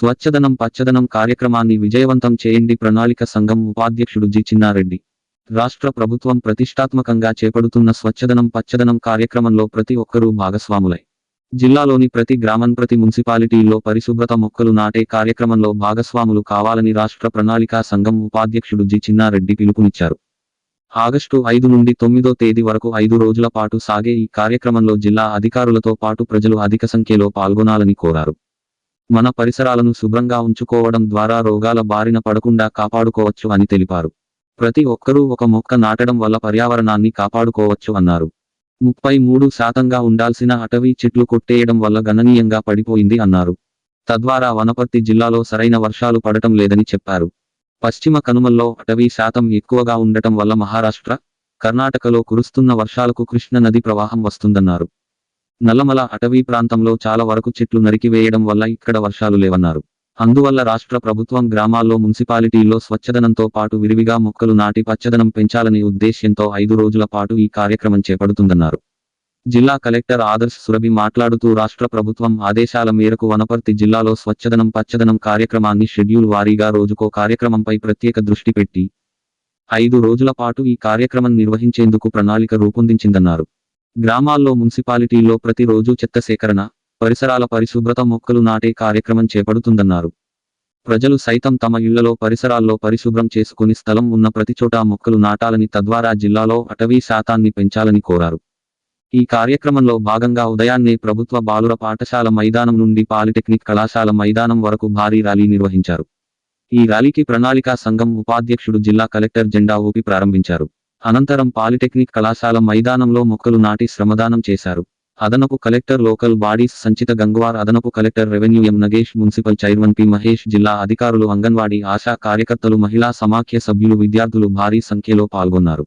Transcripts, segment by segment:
స్వచ్ఛదనం పచ్చదనం కార్యక్రమాన్ని విజయవంతం చేయండి ప్రణాళిక సంఘం ఉపాధ్యక్షుడు జి. చిన్నారెడ్డి. రాష్ట్ర ప్రభుత్వం ప్రతిష్టాత్మకంగా చేపడుతున్న స్వచ్ఛదనం పచ్చదనం కార్యక్రమంలో ప్రతి ఒక్కరూ భాగస్వాములై. జిల్లాలోని ప్రతి గ్రామం ప్రతి మున్సిపాలిటీల్లో పరిశుభ్రత మొక్కలు నాటే కార్యక్రమంలో భాగస్వాములు కావాలని రాష్ట్ర ప్రణాళికా సంఘం ఉపాధ్యక్షుడు జి. చిన్నారెడ్డి పిలుపునిచ్చారు. ఆగస్టు ఐదు నుండి తొమ్మిదో తేదీ వరకు ఐదు రోజుల పాటు సాగే ఈ కార్యక్రమంలో జిల్లా అధికారులతో పాటు ప్రజలు అధిక సంఖ్యలో పాల్గొనాలని కోరారు. మన పరిసరాలను శుభ్రంగా ఉంచుకోవడం ద్వారా రోగాల బారిన పడకుండా కాపాడుకోవచ్చు అని తెలిపారు. ప్రతి ఒక్కరూ ఒక మొక్క నాటడం వల్ల పర్యావరణాన్ని కాపాడుకోవచ్చు అన్నారు. ముప్పై మూడు శాతంగా ఉండాల్సిన అటవీ చెట్లు కొట్టేయడం వల్ల గణనీయంగా పడిపోయింది అన్నారు. తద్వారా వనపర్తి జిల్లాలో సరైన వర్షాలు పడటం లేదని చెప్పారు. పశ్చిమ కనుమల్లో అటవీ శాతం ఎక్కువగా ఉండటం వల్ల మహారాష్ట్ర కర్ణాటకలో కురుస్తున్న వర్షాలకు కృష్ణ నది ప్రవాహం వస్తుందన్నారు. నల్లమల అటవీ ప్రాంతంలో చాలా వరకు చెట్లు నరికివేయడం వల్ల ఇక్కడ వర్షాలు లేవన్నారు. అందువల్ల రాష్ట్ర ప్రభుత్వం గ్రామాల్లో మున్సిపాలిటీల్లో స్వచ్ఛదనంతో పాటు విరివిగా మొక్కలు నాటి పచ్చదనం పెంచాలనే ఉద్దేశ్యంతో ఐదు రోజుల పాటు ఈ కార్యక్రమం చేపడుతుందన్నారు. జిల్లా కలెక్టర్ ఆదర్శ్ సురభి మాట్లాడుతూ రాష్ట్ర ప్రభుత్వం ఆదేశాల మేరకు వనపర్తి జిల్లాలో స్వచ్ఛదనం పచ్చదనం కార్యక్రమాన్ని షెడ్యూల్ వారీగా రోజుకో కార్యక్రమంపై ప్రత్యేక దృష్టి పెట్టి ఐదు రోజుల పాటు ఈ కార్యక్రమం నిర్వహించేందుకు ప్రణాళిక రూపొందించిందన్నారు. గ్రామాల్లో మున్సిపాలిటీల్లో ప్రతిరోజు చెత్త సేకరణ పరిసరాల పరిశుభ్రత మొక్కలు నాటే కార్యక్రమం చేపడుతుందన్నారు. ప్రజలు సైతం తమ ఇళ్ళలో పరిసరాల్లో పరిశుభ్రం చేసుకుని స్థలం ఉన్న ప్రతిచోటా మొక్కలు నాటాలని తద్వారా జిల్లాలో అటవీ శాతాన్ని పెంచాలని కోరారు. ఈ కార్యక్రమంలో భాగంగా ఉదయాన్నే ప్రభుత్వ బాలుర పాఠశాల మైదానం నుండి పాలిటెక్నిక్ కళాశాల మైదానం వరకు భారీ ర్యాలీ నిర్వహించారు. ఈ ర్యాలీకి ప్రణాళికా సంఘం ఉపాధ్యక్షుడు జిల్లా కలెక్టర్ జెండా ఊపి ప్రారంభించారు. అనంతరం పాలిటెక్నిక్ కళాశాల మైదానంలో మొక్కలు నాటి శ్రమదానం చేశారు. అదనపు collector local bodies Sanchita Gangwar అదనపు collector revenue M. Nagesh municipal chairman P. Mahesh జిల్లా అధికారులు అంగన్వాడీ ఆశా కార్యకర్తలు మహిళా సమాఖ్య సభ్యులు విద్యార్థులు భారీ సంఖ్యలో పాల్గొన్నారు.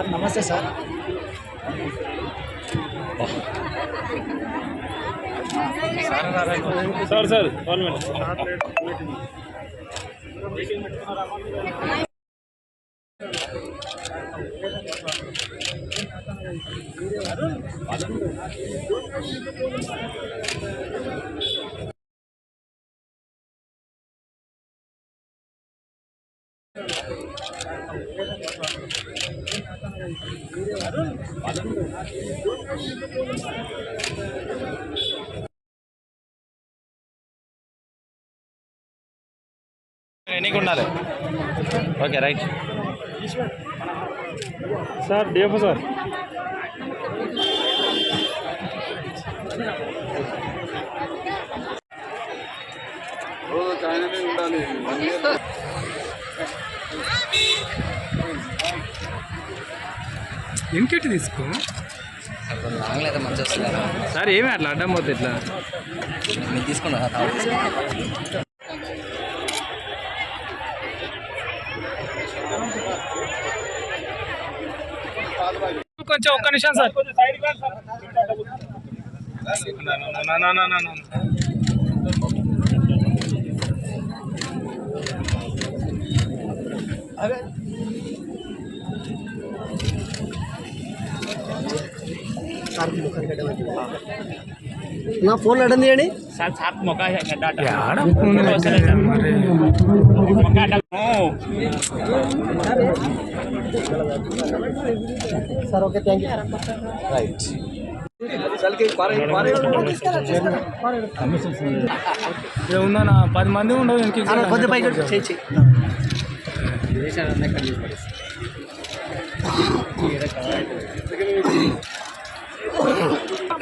सर नमस्ते सर। सर सर सर ఎన్నికి ఉండాలి? Okay right. Sir DFO sir. ఇంకెట్టి తీసుకో? లాంగ్లో మంచిగా వస్తుంది సార్ ఏమి అట్లా అడ్డం పోతే ఇట్లా? నేను తీసుకున్నా కొంచెం ఒక్క నిమిషం సార్. నా, నా, ఫోన్లో అడ్డం తీయండి sir okay thank you. Right. ఏ ఉందన్నా? పది మంది ఉండవు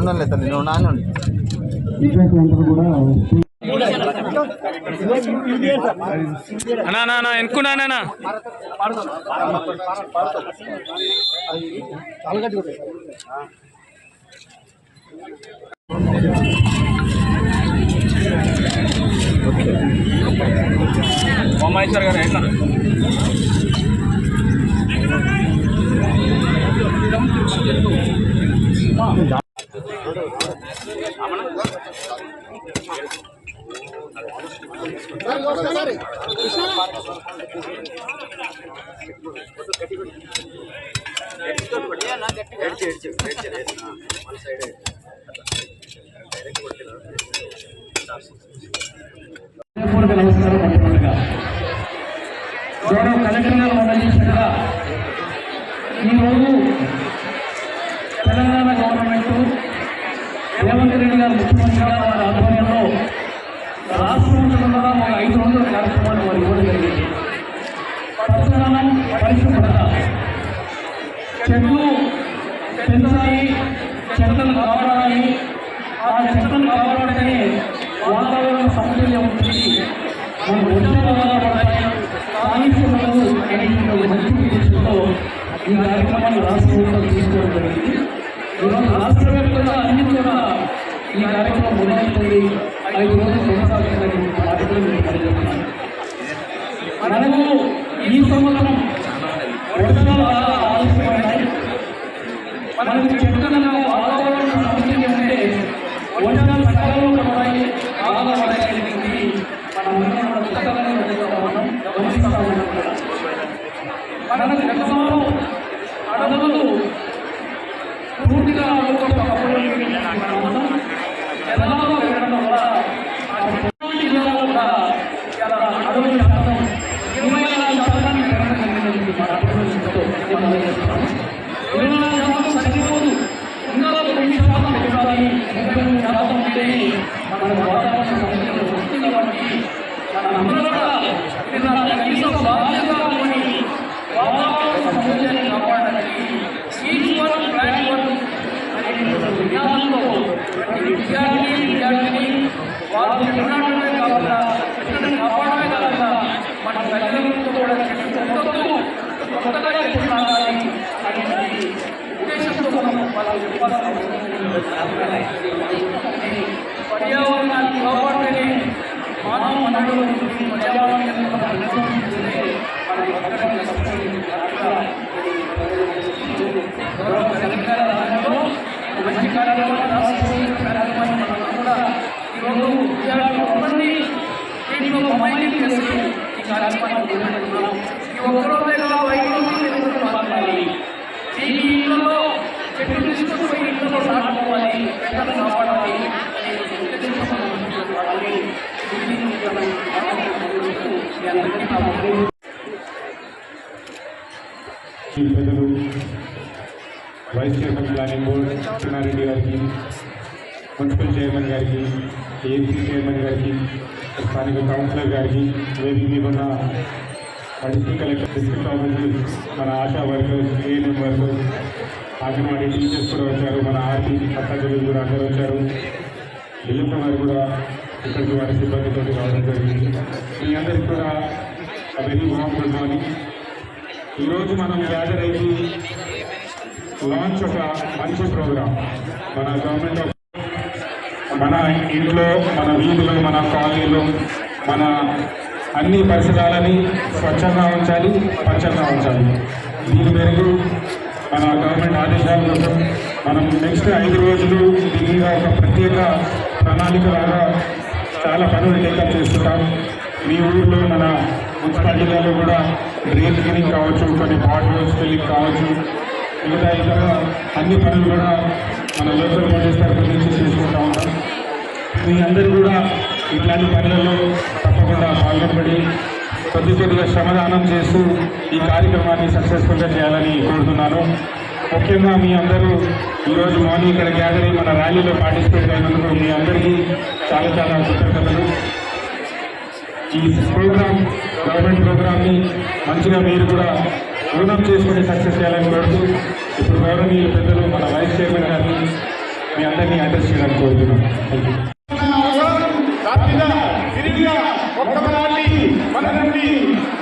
ఉండాలి తల్లి నువ్వు నాన్న అన్నా అన్నా ఎనుకున్నా అన్నా బొమ్మాయిస్తారు గారు ఎట్లా గౌరవ కలెక్టర్ గారు మందలించగా ఈరోజు తెలంగాణ గవర్నమెంట్ రేవంత్ రెడ్డి గారు ముఖ్యమంత్రి గారు వారి ఆధ్వర్యంలో రాష్ట్రంలో ఒక ఐదు వందల కార్యక్రమాలు వారు ఇవ్వడం జరిగింది పరిశుభ్రత చెట్లు పెంచాలి చెట్లను కాపాడాలి ఆ చెట్లను కాపాడితేనే వాతావరణ సమతుల్యం ఉంటుంది మన ఉద్యోగాలు పడతాయి కాలుష్యములు అనేటువంటి మంచి ఉద్దేశంతో ఈ కార్యక్రమాన్ని రాష్ట్ర ప్రభుత్వం తీసుకోవడం జరిగింది ఈరోజు రాష్ట్ర వ్యాప్తంగా అన్ని కూడా ఈ కార్యక్రమం మొదలవుతుంది ఐదు రోజులు కొనసాగుతుందని మనము ఈ సంవత్సరం వర్షాలు బాగా ఆలస్యమైనాయి మనకు చెట్లను వాతావరణ సమతుల్యం ఉంటే వర్షాలు సకాలంలో పడతాయి బాగా పడతాయి మనం మన పుస్తకాలను మనం గమనిస్తా ఉన్నాం కూడా. మనకు గతంలో అడవులు పూర్తిగా అడవులతో కప్పబడి మనం ఎలాగో వెళ్ళడం వల్ల ఆ ప్రతి జిల్లాలో కూడా చాలా అడవుల శాతం ఇరవై నాలుగు శాతానికి పెరగడం జరిగింది మన అభివృద్ధితో నేను తెలియజేస్తున్నాను. ఇరవై నాలుగు శాతం సరిపోదు ఇంకా తొమ్మిది శాతం పెరగాలి ముప్పై మూడు శాతం ఉంటేనే మన వాతావరణ సమస్యలు వస్తుంది కాబట్టి మనందరం కూడా ఇది నా కనీసం బాధ్యతగా ఉండి వాతావరణ సమస్యలను కాపాడడానికి ఈచ్ వన్ ప్రతి విద్యార్థిని విద్యార్థిని విధానంలో ప్రతి కాకుండా చెట్లను కాపాడమే కాకుండా మన తల్లిదండ్రులతో కూడా చెట్లు కొత్తగా చెట్లు నాటాలి అనేటువంటి ఉద్దేశంతో మనం వాళ్ళకి చెప్పాల్సిన పర్యావరణాన్ని కాపాడితేనే మానవ మనలో ఉంటుంది పర్యావరణాన్ని మనం పరిరక్షించుకుంటే మనం బతకడానికి వస్తుంది. అట్లా గౌరవ తెలంగాణ రాష్ట్రంలో ఒక మంచి కార్యక్రమం కూడా ఈరోజు దీంట్లో చేసి ఈ కార్యక్రమాన్ని నిర్వహిస్తున్నాం ఈ ఒక్కరోజే కాదు ఐదు రోజులు మాట్లాడాలి ఈ ఇళ్ళలో చెట్లు ఇళ్ళలో నాటుకోవాలి కాపాడాలి ప్రజలు vice chairman planning board Krishnareddy గారికి మున్సిపల్ చైర్మన్ గారికి ఏఎంసీ చైర్మన్ గారికి స్థానిక కౌన్సిలర్ గారికి వేదిక మీద ఉన్న డిస్ట్రిక్ట్ కలెక్టర్ డిస్ట్రిక్ట్ ఆఫీసర్స్ మన Asha workers ANM workers anganwadi teachers కూడా వచ్చారు మన ఆర్టీ అత్తాజలు కూడా అందరూ వచ్చారు. ఇల్లున్న వారు కూడా ఇక్కడికి వారి సిబ్బందితో రావడం జరిగింది. మీ అందరికీ కూడా వెరీ వామ్ గుడ్ మార్నింగ్ ఈరోజు మనం గ్యాదర్ అయ్యి లాంచ్ ఒక మంచి ప్రోగ్రామ్ మన గవర్నమెంట్ ఆఫ్ మన ఇంట్లో మన వీధిలో మన కాలనీలో మన అన్ని పరిసరాలని స్వచ్ఛంగా ఉంచాలి పచ్చంగా ఉంచాలి. దీని మేరకు మన గవర్నమెంట్ ఆదేశాల కోసం మనం నెక్స్ట్ ఐదు రోజులు దీని ఒక ప్రత్యేక ప్రణాళిక లాగా చాలా పనులు టేకప్ చేస్తున్నాం మీ ఊళ్ళో మన మున్సిపాలిటీలలో కూడా డ్రైన్ క్లీనింగ్ కావచ్చు కొన్ని బాటిల్స్ ఫిల్లింగ్ కావచ్చు మిగతా ఇతర అన్ని పనులు కూడా మన లోకల్ బాడీస్ తరఫు నుంచి చేసుకుంటా ఉంటాం. మీ అందరూ కూడా ఇట్లాంటి పనులలో తప్పకుండా పాల్గొనబడి కొద్ది కొద్దిగా శ్రమదానం చేస్తూ ఈ కార్యక్రమాన్ని సక్సెస్ఫుల్గా చేయాలని కోరుతున్నాను. ముఖ్యంగా మీ అందరూ ఈరోజు మార్నింగ్ ఇక్కడ గ్యాదర్ అయ్యి మన ర్యాలీలో పార్టిసిపేట్ అయినందుకు మీ అందరికీ చాలా చాలా కృతజ్ఞతలు. ఈ ప్రోగ్రామ్ గవర్నమెంట్ ప్రోగ్రామ్ని మంచిగా మీరు కూడా రుణం చేసుకుని సక్సెస్ చేయాలని కోరుతూ ఇప్పుడు గౌరవనీయులు పెద్దలు మన వైస్ చైర్మన్ గారిని మీ అందరినీ అడ్రస్ చేయడానికి కోరుతున్నాం. థ్యాంక్ యూ రాత్రిగా తిరిగిగా ఒక్కనాటి మన నుండి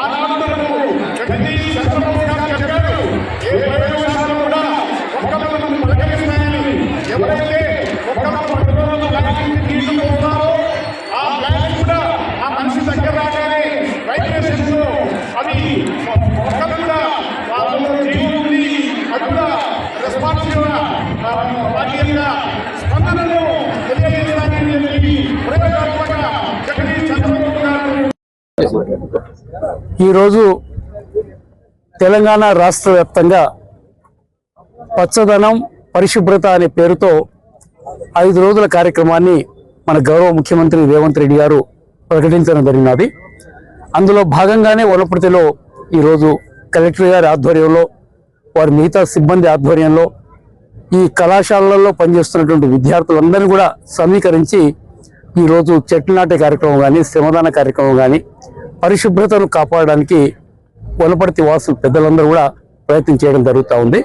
ఆనాడు వరకు ప్రతి చంద్రబాబు గారు చెప్పారు ఏ ప్రయోజనాలు కూడా ఒక్కలను పలకరిస్తాయని ఎవరైతే ఒక్క ప్రతిరోజు ప్లాస్టిక్ తీసుకుపోతారో ఆ ప్లాస్టిక్ కూడా ఆ మనిషి దగ్గర రాగానే వైబ్రేషన్స్ అది ఒక్క మీద వాళ్ళలో జీవం ఉంది అది కూడా రెస్పాన్సివ్ వాటి యొక్క స్పందనను తెలియజేయడానికి చెప్పి ప్రయోగాత్మక జగదీష్ చంద్రబాబు గారు ఈరోజు తెలంగాణ రాష్ట్ర వ్యాప్తంగా పచ్చదనం పరిశుభ్రత అనే పేరుతో ఐదు రోజుల కార్యక్రమాన్ని మన గౌరవ ముఖ్యమంత్రి రేవంత్ రెడ్డి గారు ప్రకటించడం జరిగినది. అందులో భాగంగానే వనపర్తిలో ఈరోజు కలెక్టర్ గారి ఆధ్వర్యంలో వారి మిగతా సిబ్బంది ఆధ్వర్యంలో ఈ కళాశాలల్లో పనిచేస్తున్నటువంటి విద్యార్థులందరినీ కూడా సమీకరించి ఈరోజు చెట్లు నాటే కార్యక్రమం కానీ శ్రమదాన కార్యక్రమం కానీ పరిశుభ్రతను కాపాడడానికి వనపర్తి వాసులు పెద్దలందరూ కూడా ప్రయత్నం చేయడం జరుగుతూ ఉంది.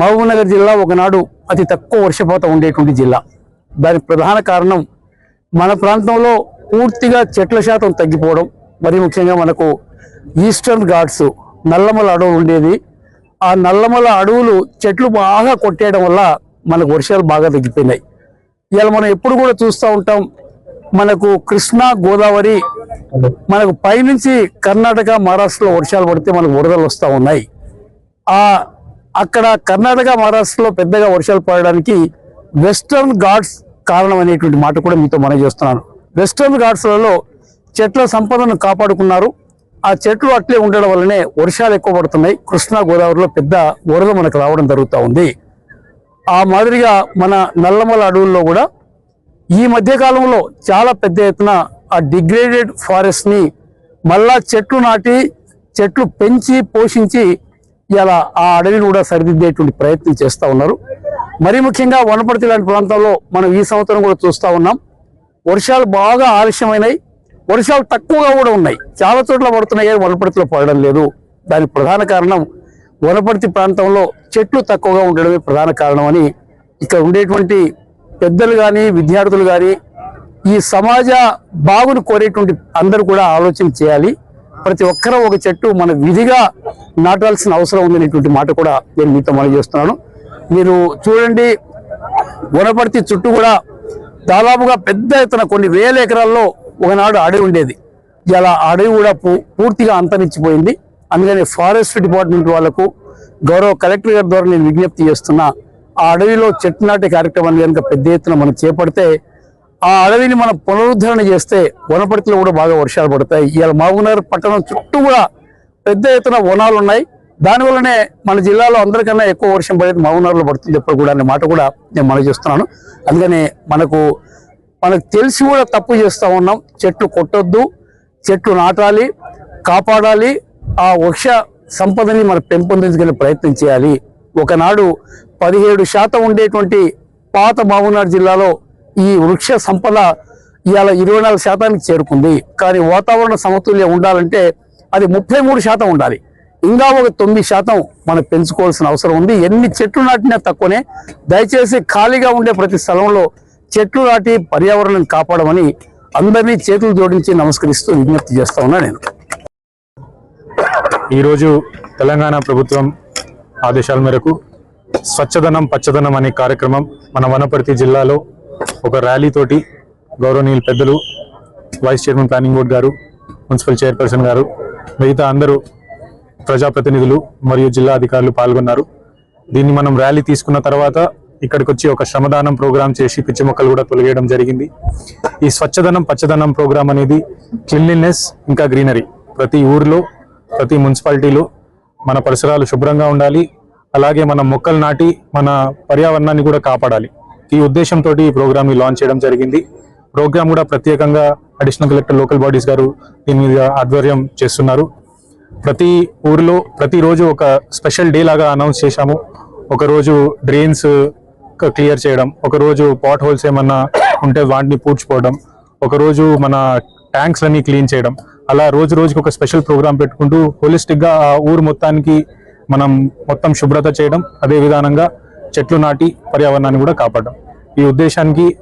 మహబూబ్నగర్ జిల్లా ఒకనాడు అతి తక్కువ వర్షపాతం ఉండేటువంటి జిల్లా. దానికి ప్రధాన కారణం మన ప్రాంతంలో పూర్తిగా చెట్ల శాతం తగ్గిపోవడం. మరి ముఖ్యంగా మనకు ఈస్టర్న్ ఘాట్స్ నల్లమల అడవులు ఉండేది ఆ నల్లమల అడవులు చెట్లు బాగా కొట్టేయడం వల్ల మనకు వర్షాలు బాగా తగ్గిపోయినాయి. ఇవాళ మనం ఎప్పుడు కూడా చూస్తూ ఉంటాం మనకు కృష్ణా గోదావరి మనకు పైనుంచి కర్ణాటక మహారాష్ట్రలో వర్షాలు పడితే మనకు వరదలు వస్తూ ఉన్నాయి. ఆ అక్కడ కర్ణాటక మహారాష్ట్రలో పెద్దగా వర్షాలు పడడానికి వెస్టర్న్ ఘాట్స్ కారణం అనేటువంటి మాట కూడా మీతో మనం చేస్తున్నాను. వెస్టర్న్ ఘాట్స్లలో చెట్ల సంపదను కాపాడుకున్నారు. ఆ చెట్లు అట్లే ఉండడం వల్లనే వర్షాలు ఎక్కువ పడుతున్నాయి. కృష్ణా గోదావరిలో పెద్ద వరద మనకు రావడం జరుగుతూ ఉంది. ఆ మాదిరిగా మన నల్లమల అడవుల్లో కూడా ఈ మధ్యకాలంలో చాలా పెద్ద ఎత్తున ఆ డిగ్రేడెడ్ ఫారెస్ట్ని మళ్ళా చెట్లు నాటి చెట్లు పెంచి పోషించి ఇలా ఆ అడవిని కూడా సరిదిద్దేటువంటి ప్రయత్నం చేస్తూ ఉన్నారు. మరి ముఖ్యంగా వనపర్తి లాంటి ప్రాంతాల్లో మనం ఈ సంవత్సరం కూడా చూస్తూ ఉన్నాం. వర్షాలు బాగా ఆలస్యమైనాయి. వర్షాలు తక్కువగా కూడా ఉన్నాయి. చాలా చోట్ల పడుతున్నాయి కానీ వనపర్తిలో పడడం లేదు. దానికి ప్రధాన కారణం వనపర్తి ప్రాంతంలో చెట్లు తక్కువగా ఉండడమే ప్రధాన కారణం అని ఇక్కడ ఉండేటువంటి పెద్దలు కానీ విద్యార్థులు కానీ ఈ సమాజ బాగును కోరేటువంటి అందరూ కూడా ఆలోచన చేయాలి. ప్రతి ఒక్కరూ ఒక చెట్టు మన విధిగా నాటాల్సిన అవసరం ఉందనేటువంటి మాట కూడా నేను మీతో మనం చేస్తున్నాను. మీరు చూడండి వనపర్తి చుట్టూ కూడా దాదాపుగా పెద్ద ఎత్తున కొన్ని వేల ఎకరాల్లో ఒకనాడు అడవి ఉండేది. ఇలా అడవి కూడా పూ- పూర్తిగా అంతరించిపోయింది. అందుకని ఫారెస్ట్ డిపార్ట్మెంట్ వాళ్ళకు గౌరవ కలెక్టర్ గారి ద్వారా నేను విజ్ఞప్తి చేస్తున్నా ఆ అడవిలో చెట్టు నాటే కార్యక్రమాన్ని కనుక పెద్ద ఎత్తున మనం చేపడితే ఆ అడవిని మనం పునరుద్ధరణ చేస్తే వనపర్తిలో కూడా బాగా వర్షాలు పడతాయి. ఇవాళ మహబూబ్నగర్ పట్టణం చుట్టూ కూడా పెద్ద ఎత్తున వనాలు ఉన్నాయి. దానివల్లనే మన జిల్లాలో అందరికన్నా ఎక్కువ వర్షం పడేది మహబూబ్నగర్లో పడుతుంది ఎప్పుడు కూడా అనే మాట కూడా నేను మనం చేస్తున్నాను. అందుకని మనకు మనకు తెలిసి కూడా తప్పు చేస్తూ ఉన్నాం. చెట్లు కొట్టొద్దు చెట్లు నాటాలి కాపాడాలి ఆ వృక్ష సంపదని మనం పెంపొందించుకునే ప్రయత్నం చేయాలి. ఒకనాడు పదిహేడు శాతం ఉండేటువంటి పాత మహబూబ్నగర్ జిల్లాలో ఈ వృక్ష సంపద ఇవాళ ఇరవై నాలుగు శాతానికి చేరుకుంది. కానీ వాతావరణ సమతుల్యం ఉండాలంటే అది ముప్పై మూడు శాతం ఉండాలి. ఇంకా ఒక తొమ్మిది శాతం మనం పెంచుకోవాల్సిన అవసరం ఉంది. ఎన్ని చెట్లు నాటినా తక్కువనే. దయచేసి ఖాళీగా ఉండే ప్రతి స్థలంలో చెట్లు నాటి పర్యావరణం కాపాడమని అందరినీ చేతులు జోడించి నమస్కరిస్తూ విజ్ఞప్తి చేస్తా ఉన్నా నేను. ఈరోజు తెలంగాణ ప్రభుత్వం ఆదేశాల మేరకు స్వచ్ఛదనం పచ్చదనం అనే కార్యక్రమం మన వనపర్తి జిల్లాలో ఒక ర్యాలీ తోటి గౌరవనీయులు పెద్దలు వైస్ చైర్మన్ ప్లానింగ్ బోర్డు గారు మున్సిపల్ చైర్పర్సన్ గారు మిగతా అందరూ ప్రజాప్రతినిధులు మరియు జిల్లా అధికారులు పాల్గొన్నారు. దీన్ని మనం ర్యాలీ తీసుకున్న తర్వాత ఇక్కడికి వచ్చి ఒక శ్రమదానం ప్రోగ్రాం చేసి పిచ్చి మొక్కలు కూడా తొలగేయడం జరిగింది. ఈ స్వచ్ఛదనం పచ్చదనం ప్రోగ్రాం అనేది క్లీన్లీనెస్ ఇంకా గ్రీనరీ. ప్రతి ఊరిలో ప్రతి మున్సిపాలిటీలో మన పరిసరాలు శుభ్రంగా ఉండాలి. అలాగే మన మొక్కలు నాటి మన పర్యావరణాన్ని కూడా కాపాడాలి. ఈ ఉద్దేశంతో ఈ ప్రోగ్రామ్ని లాంచ్ చేయడం జరిగింది. ప్రోగ్రామ్ కూడా ప్రత్యేకంగా అడిషనల్ కలెక్టర్ లోకల్ బాడీస్ గారు దీని మీద ఆధ్వర్యం చేస్తున్నారు. ప్రతి ఊరిలో ప్రతిరోజు ఒక స్పెషల్ డే లాగా అనౌన్స్ చేశాము. ఒకరోజు డ్రైన్స్ క్లియర్ చేయడం ఒకరోజు పాట్ హోల్స్ ఏమన్నా ఉంటే వాటిని పూడ్చుకోవడం ఒకరోజు మన ట్యాంక్స్ అన్ని క్లీన్ చేయడం అలా రోజు రోజుకి ఒక స్పెషల్ ప్రోగ్రామ్ పెట్టుకుంటూ హోలిస్టిక్గా ఆ ఊరు మొత్తానికి మనం మొత్తం శుభ్రత చేయడం అదే విధానంగా చెట్లు నాటి పర్యావరణాన్ని కూడా కాపాడడం. ఈ ఉద్దేశానికి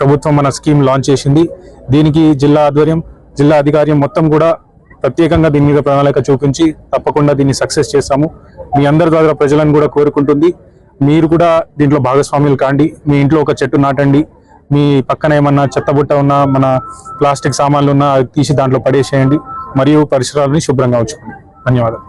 ప్రభుత్వం మన స్కీమ్ లాంచ్ చేసింది. దీనికి జిల్లా ఆధ్వర్యం జిల్లా అధికార్యం మొత్తం కూడా ప్రత్యేకంగా దీని మీద ప్రణాళిక చూపించి తప్పకుండా దీన్ని సక్సెస్ చేస్తాము. మీ అందరి ద్వారా ప్రజలను కూడా కోరుకుంటుంది. మీరు కూడా దీంట్లో భాగస్వాములు కాండి. మీ ఇంట్లో ఒక చెట్టు నాటండి. మీ పక్కన ఏమన్నా చెత్తబుట్ట ఉన్నా మన ప్లాస్టిక్ సామాన్లు ఉన్నా తీసి దాంట్లో పడేసేయండి. మరియు పరిసరాలని శుభ్రంగా ఉంచుకోండి. ధన్యవాదాలు.